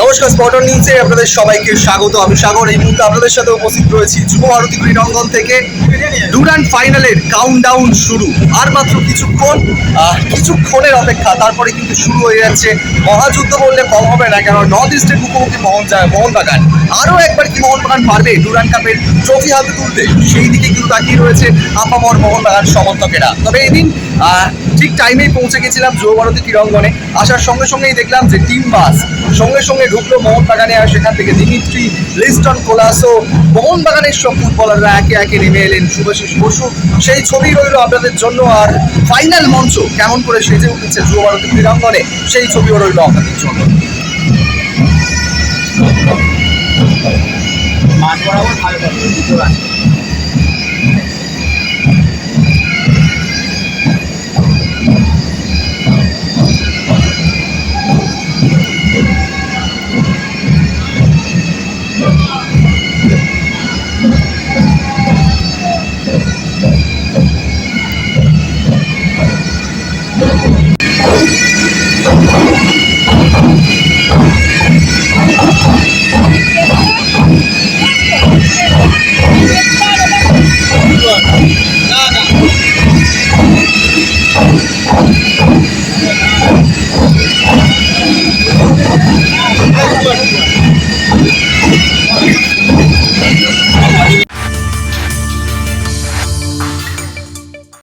নমস্কার স্পটন নিউজে আপনাদের সবাইকে স্বাগত। আমি সাগর, এই মুহূর্তে আপনাদের সাথে উপস্থিত রয়েছি যুব ভারতী ক্রীড়াঙ্গন থেকে। ডুরান ফাইনালের কাউন্টডাউন শুরু। আর মাত্র কিছুক্ষণ কিছুক্ষণের অপেক্ষা। তারপরে কিন্তু শুরু হয়ে যাচ্ছে মহাযুদ্ধ বললে কম হবে না কেন নর্থ ইস্টের মুখোমুখি মোহন মোহনবাগান আরও একবার কি মোহনবাগান পারবে? ডুরান কাপের ট্রফি হাতে তুলতে। সেই দিকে কিন্তু তাকিয়ে রয়েছে আপামর মোহনবাগান সমর্থকেরা। তবে এদিন ঠিক টাইমেই পৌঁছে গেছিলাম যুব ভারতী ক্রীড়াঙ্গনে। আসার সঙ্গে সঙ্গেই দেখলাম যে টিম বাস সঙ্গে সঙ্গে ঢুকলো মোহনবাগানে আর সেখান থেকে দিমিত্রি, লিস্টন, কোলাসো, মোহনবাগানের সব ফুটবলাররা একে একে নেমে এলেন শুভাশিস বসু। সেই ছবি রইল আপনাদের জন্য আর ফাইনাল মঞ্চ কেমন করে সেজে উঠেছে যুব ভারতী ক্রীড়াঙ্গনে, সেই ছবিও রইল আপনাদের জন্য। মাঠ বরাবর ভালো